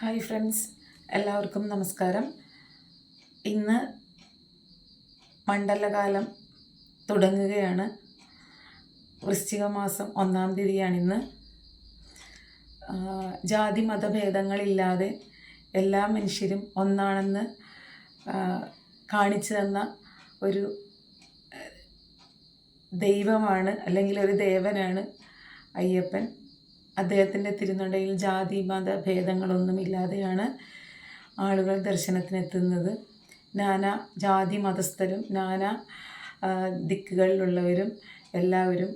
Hi friends എല്ലാവർക്കും നമസ്കാരം. ഇന്ന് മണ്ഡലകാലം തുടങ്ങുകയാണ്. വൃശ്ചിക മാസം ഒന്നാം തീയതിയാണിന്ന്. ജാതി മതഭേദങ്ങളില്ലാതെ എല്ലാ മനുഷ്യരും ഒന്നാണെന്ന് കാണിച്ചു തന്ന ഒരു ദൈവമാണ് അല്ലെങ്കിൽ ഒരു ദേവനാണ് അയ്യപ്പൻ. അദ്ദേഹത്തിന്റെ തിരുനടയിൽ ജാതി മത ഭേദങ്ങളൊന്നുമില്ലാതെയാണ് ആളുകൾ ദർശനത്തിനെത്തുന്നത്. നാനാ ജാതി മതസ്ഥരും നാനാ ദിക്കുകളിലുള്ളവരും എല്ലാവരും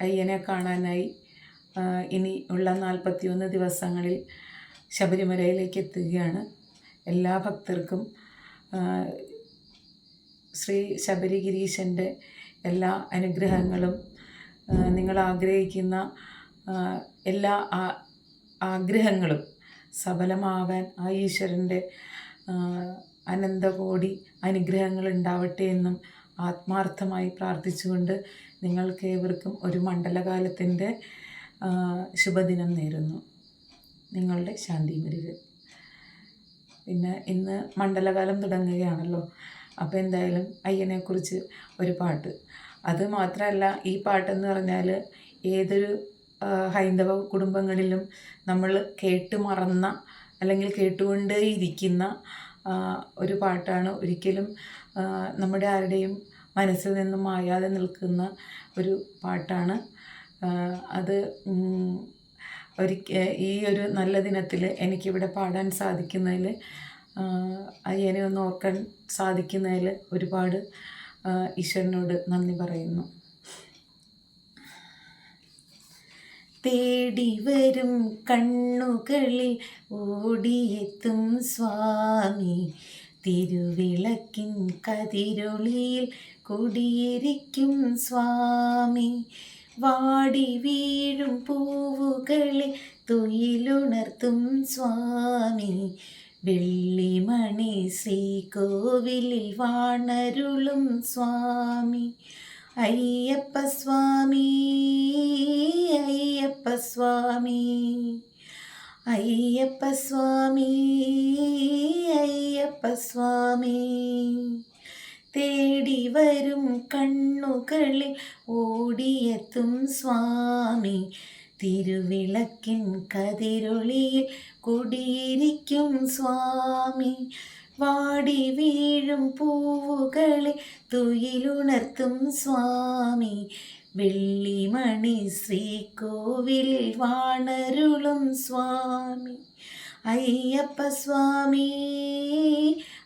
അയ്യനെ കാണാനായി ഇനി ഉള്ള നാൽപ്പത്തിയൊന്ന് ദിവസങ്ങളിൽ ശബരിമലയിലേക്ക് എത്തുകയാണ്. എല്ലാ ഭക്തർക്കും ശ്രീ ശബരിഗിരീശന്റെ എല്ലാ അനുഗ്രഹങ്ങളും നിങ്ങൾ ആഗ്രഹിക്കുന്ന എല്ലാ ആഗ്രഹങ്ങളും സഫലമാകാൻ ആ ഈശ്വരന്റെ അനന്തകോടി അനുഗ്രഹങ്ങൾ ഉണ്ടാവട്ടെ എന്നും ആത്മാർത്ഥമായി പ്രാർത്ഥിച്ചുകൊണ്ട് നിങ്ങൾക്ക് ഏവർക്കും ഒരു മണ്ഡലകാലത്തിന്റെ ശുഭദിനം നേരുന്നു. നിങ്ങളുടെ ശാന്തി മുരുകൻ. പിന്നെ ഇന്ന് മണ്ഡലകാലം തുടങ്ങുകയാണല്ലോ. അപ്പോൾ എന്തായാലും അയ്യനെക്കുറിച്ച് ഒരു പാട്ട്. അത് മാത്രമല്ല ഈ പാട്ടെന്ന് പറഞ്ഞാൽ ഏതൊരു ഹൈന്ദവ കുടുംബങ്ങളിലും നമ്മൾ കേട്ട് മറന്ന അല്ലെങ്കിൽ കേട്ടുകൊണ്ടേ ഇരിക്കുന്ന ഒരു പാട്ടാണ് ഒരിക്കലും നമ്മുടെ ആരുടെയും മനസ്സിൽ നിന്നും മായാതെ നിൽക്കുന്ന ഒരു പാട്ടാണ്. അത് ഒരിക്ക ഈ ഒരു നല്ല ദിനത്തിൽ എനിക്കിവിടെ പാടാൻ സാധിക്കുന്നതിൽ അയ്യനെ ഒന്ന് ഓർക്കാൻ സാധിക്കുന്നതിൽ ഒരുപാട് ഈശ്വരനോട് നന്ദി പറയുന്നു. തേടി വരും കണ്ണുകളിൽ ഓടിയെത്തും സ്വാമി. തിരുവിളക്കിൻ കതിരൊളിയിൽ കുടിയിരിക്കും സ്വാമി. വാടി വീഴും പൂവുകളിൽ തൊയിലുണർത്തും സ്വാമി. വെള്ളിമണി ശ്രീകോവിലിൽ വാണരുളും സ്വാമി. അയ്യപ്പ സ്വാമി അയ്യപ്പ സ്വാമി അയ്യപ്പ സ്വാമി അയ്യപ്പ സ്വാമി തേടി വരും കണ്ണുകളിൽ ഓടിയെത്തും സ്വാമി. തിരുവിളക്കിൻ കതിരൊളിയിൽ കുടിയിരിക്കും സ്വാമി. വാടി വീഴും പൂവുകളെ തുയിലുണർത്തും സ്വാമി. വെള്ളിമണി ശ്രീകോവിൽ വാണരുളും സ്വാമി. അയ്യപ്പ സ്വാമി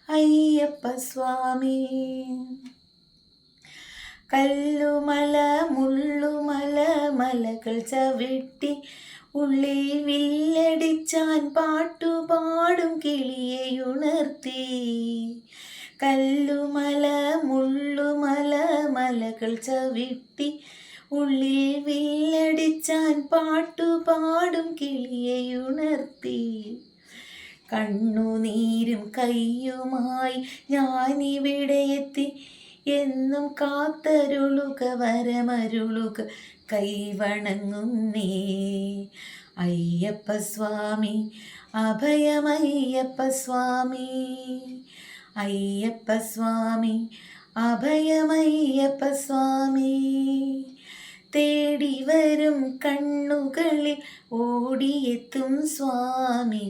അയ്യപ്പ സ്വാമി. കല്ലുമല മുള്ളുമല മലകൾ ചവിട്ടി ഉള്ളിൽ വില്ലടിച്ചാൻ പാട്ടുപാടും കിളിയെ ഉണർത്തി കല്ലുമല മുള്ളുമല മലകൾ ചവിട്ടി ഉള്ളിൽ വില്ലടിച്ചാൻ പാട്ടുപാടും കിളിയെ ഉണർത്തി കണ്ണുനീരും കയ്യുമായി ഞാനിവിടെ എത്തി. എന്നും കാത്തരുളുക വരമരുളുക കൈവണങ്ങുന്നേ അയ്യപ്പ സ്വാമി അഭയമയ്യപ്പ സ്വാമി അയ്യപ്പ സ്വാമി അഭയമയ്യപ്പ സ്വാമി തേടി വരും കണ്ണുകളിൽ ഓടിയെത്തും സ്വാമി.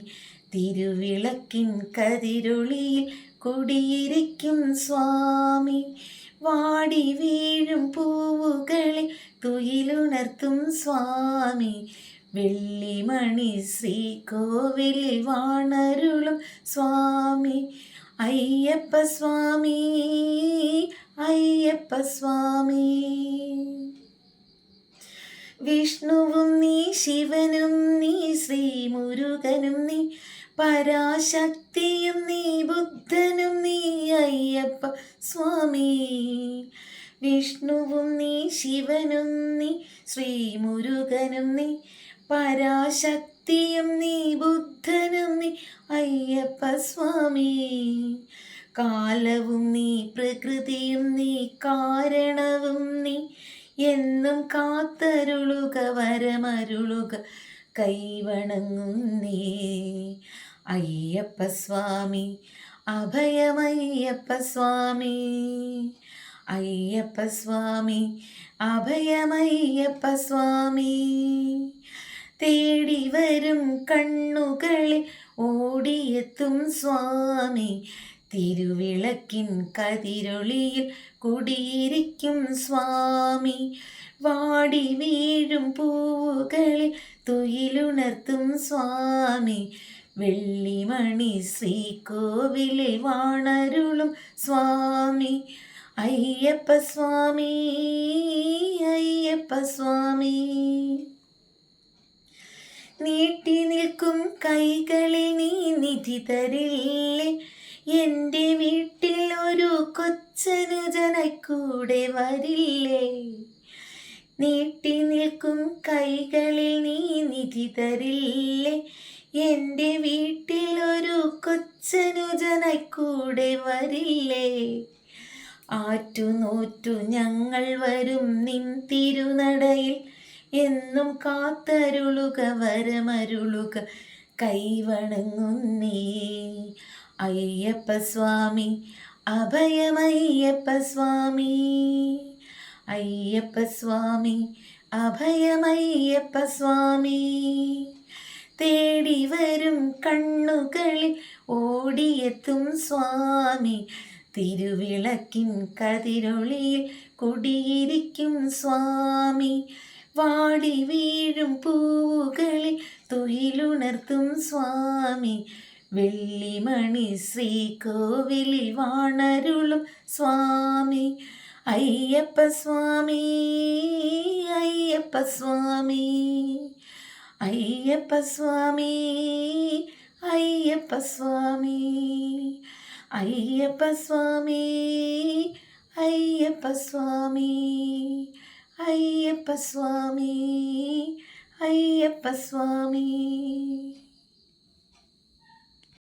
തിരുവിളക്കിൻ കതിരൊളിയിൽ കുടിയിരിക്കും സ്വാമി. വാടി വീഴും പൂവുകളെ തുയിലുണർത്തും സ്വാമി. വെള്ളിമണി ശ്രീകോവിലിൽ വാണരുളും സ്വാമി. അയ്യപ്പ സ്വാമി അയ്യപ്പ സ്വാമി. വിഷ്ണുവും നീ ശിവനും നീ ശ്രീ മുരുകനും നീ പരാശക്തിയും നീ ബുദ്ധനും നീ അയ്യപ്പ സ്വാമി. വിഷ്ണുവും നീ ശിവനും നീ ശ്രീമുരുകനും നീ പരാശക്തിയും നീ ബുദ്ധനും നീ അയ്യപ്പ സ്വാമി. കാലവും നീ പ്രകൃതിയും നീ കാരണവും നീ എന്നും കാത്തരുളുക വരമരുളുക കൈവണങ്ങും അയ്യപ്പ സ്വാമി അഭയമയ്യപ്പ സ്വാമി അയ്യപ്പ സ്വാമി അഭയമയ്യപ്പ സ്വാമി. തേടി വരും കണ്ണുകളിൽ ഓടിയെത്തും സ്വാമി. തിരുവിളക്കിൻ കതിരൊളിയിൽ കുടിയിരിക്കും സ്വാമി. വാടി വീഴും പൂവുകളിൽ തുയിലുണർത്തും സ്വാമി. വെള്ളിമണി ശ്രീകോവിലിൽ വാണരുളും സ്വാമി. അയ്യപ്പ സ്വാമി അയ്യപ്പ സ്വാമി. നീട്ടി നിൽക്കും കൈകളിൽ നീ നിധി തരില്ലേ. എന്റെ വീട്ടിൽ ഒരു കൊച്ചനു ജനക്കൂടെ വരില്ലേ. നീട്ടി നിൽക്കും കൈകളിൽ നീ നിധി തരില്ലേ. എന്റെ വീട്ടിൽ ഒരു കൊച്ചനു കൂടെ വരില്ലേ? ആറ്റുനോറ്റു ഞങ്ങൾ വരും നിൻ തിരുനടയിൽ. എന്നും കാത്തരുളുക വരമരുളുക കൈവണങ്ങുന്നേ. അയ്യപ്പ സ്വാമി അഭയമയ്യപ്പ സ്വാമി അയ്യപ്പ സ്വാമി അഭയമയ്യപ്പ സ്വാമി തേടി വരും കണ്ണുകളിൽ ഓടിയെത്തും സ്വാമി. തിരുവിളക്കിൻ കതിരൊളിയിൽ കുടിയിരിക്കും സ്വാമി. വാടി വീഴും പൂവുകളിൽ തുയിലുണർത്തും സ്വാമി. വെള്ളിമണി ശ്രീകോവിലിൽ വാണരുളും സ്വാമി. അയ്യപ്പ സ്വാമി അയ്യപ്പ സ്വാമി. അയ്യപ്പ സ്വാമി അയ്യപ്പ സ്വാമി അയ്യപ്പ സ്വാമി അയ്യപ്പ സ്വാമി അയ്യപ്പ സ്വാമി അയ്യപ്പ സ്വാമി